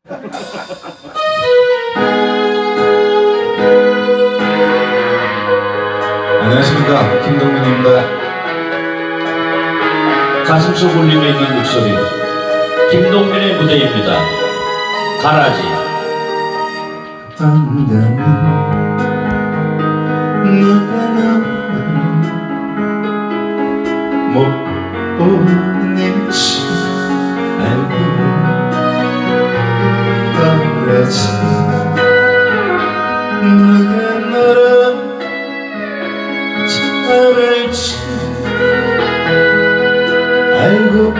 안녕하십니까 김동민입니다. 가슴속 울림에 있는 목소리 김동민의 무대입니다. 가라지 한다면 알고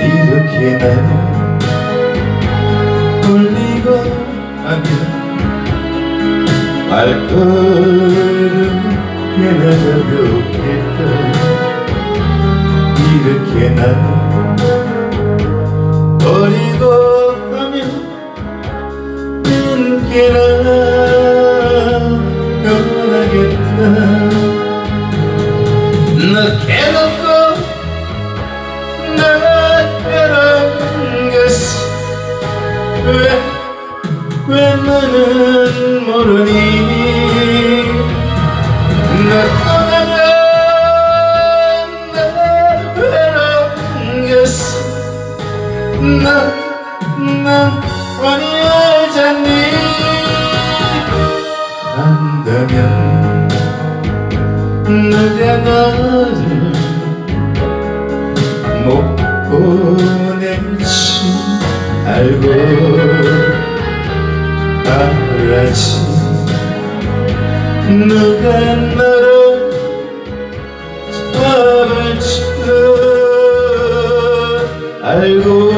이렇게 날 돌리고 하면 발걸음 꽤나 가볍겠다. 이렇게 날 버리고 하면 난 꽤나 변하겠다 나는 모르니 나 떠나면 나 외로운겠어 난, 난 뻔히 알잖니 한다면 누가 너를 못 보낼지 알고 알아지. 누가 너를 잡을지 알고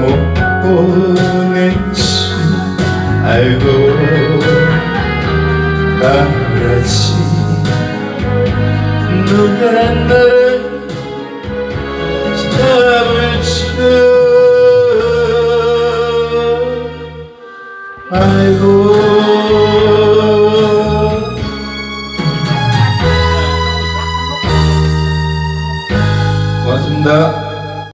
못 보낼지 알고 가라지 누가 너를 잡을지 알고 고맙습니다.